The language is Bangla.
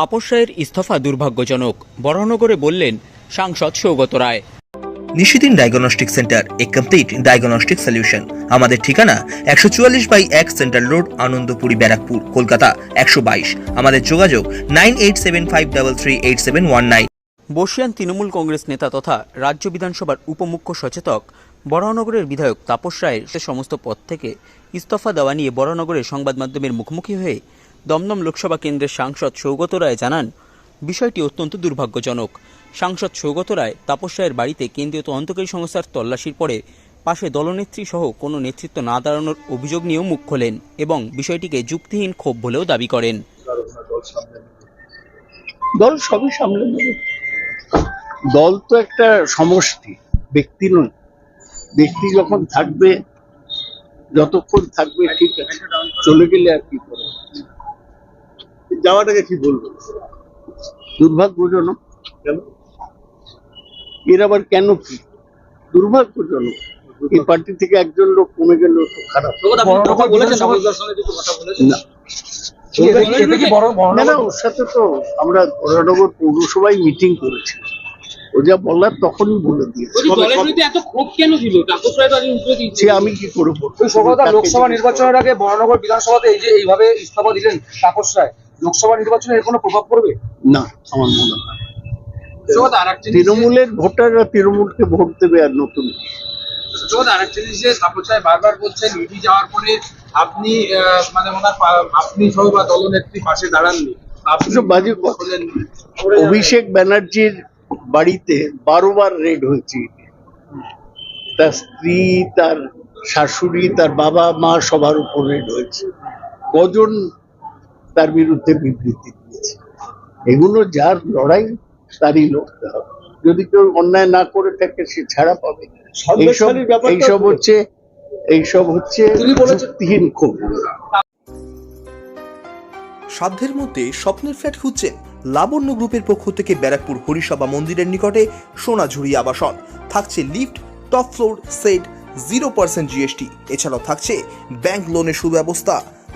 তাপস রায়ের ইস্তফা দুর্ভাগ্যজনক বরাহনগরে বললেন সাংসদ Saugata Roy. Nishidin diagnostic centre a complete diagnostic solution আমাদের ঠিকানা একশো চুয়াল্লিশ বাই এক সেন্ট্রাল রোড আনন্দপুরি ব্যারাকপুর কলকাতা একশো বাইশ। আমাদের যোগাযোগ nine eight seven five double three eight seven one nine. বর্ষিয়ান তৃণমূল কংগ্রেস নেতা তথা রাজ্য বিধানসভার উপমুখ্য সচেতক বরাহনগরের বিধায়ক তাপস রায়ের সে সমস্ত পদ থেকে ইস্তফা দেওয়া নিয়ে বরাহনগরের সংবাদ মাধ্যমের মুখোমুখি হয়ে দমদম লোকসভা কেন্দ্রের সাংসদ সৌগত রায় জানান, বিষয়টি অত্যন্ত দুর্ভাগ্যজনক। সাংসদ সৌগত রায় তাপস রায়ের বাড়িতে কেন্দ্রীয় তদন্তকারী সংস্থার তল্লাশির পরে পাশে দলনেত্রী সহ কোনো নেতৃত্ব না দাঁড়ানোর অভিযোগ নিয়েও মুখ খোলেন এবং বিষয়টিকে যুক্তিহীন ক্ষোভ বলেও দাবি করেন। দল সবই সামলে দল তো একটা সমষ্টি, ব্যক্তি নয়। ব্যক্তি যখন থাকবে, যতক্ষণ থাকবে, ঠিক আছে। চলে গেলে আর কি করবে? যাওয়াটাকে কি বলব? দুর্ভাগ্যজনক। কেন? এর আবার কেন কি? দুর্ভাগ্যজনক। এই পার্টি থেকে একজন লোক কমে গেল খারাপ। না। না না ওর সাথে তো আমরা বরানগর পৌরসভায় মিটিং করেছি ও যা বলার তখনই বলে দিয়েছে। আমি কি করে লোকসভা নির্বাচনের আগে বরানগর বিধানসভাতে এই যে এইভাবে ইস্তফা দিলেন তাপস রায় লোকসভা নির্বাচনে এর কোনো প্রভাব পড়বে? না আমার মনে হয় তৃণমূলের ভোটাররা তৃণমূলকে ভোট দেবে আর নতুন। বারবার বলছেন ইডি যাওয়ার পরে আপনি মানে ওনার আপনি সহ বা দলনেত্রী পাশে দাঁড়াননি। আপনি এসব বাজে কথা। অভিষেক ব্যানার্জির বাড়িতে বারো বার রেড হয়েছে তার স্ত্রী তার শাশুড়ি তার বাবা মা সবার উপর রেড হয়েছে। কজন তার বিরুদ্ধে বিবৃতি দিয়েছে। এগুলো যার লড়াই তারই লড়তে হবে। যদি কেউ অন্যায় না করে থাকে সে ছাড়া পাবে। এইসব হচ্ছে এইসব হচ্ছে তিনি যুক্তিহীন ক্ষোভ। সাধ্যের মধ্যে স্বপ্নের ফ্ল্যাট খুঁজছেন লাবণ্য গ্রুপের পক্ষ থেকে ব্যারাকপুর হরিসভা মন্দিরের নিকটে সোনাঝুরি আবাসন। থাকছে lift top floor set zero percent GST. এছাড়াও থাকছে ব্যাংক লোনের সুব্যবস্থা।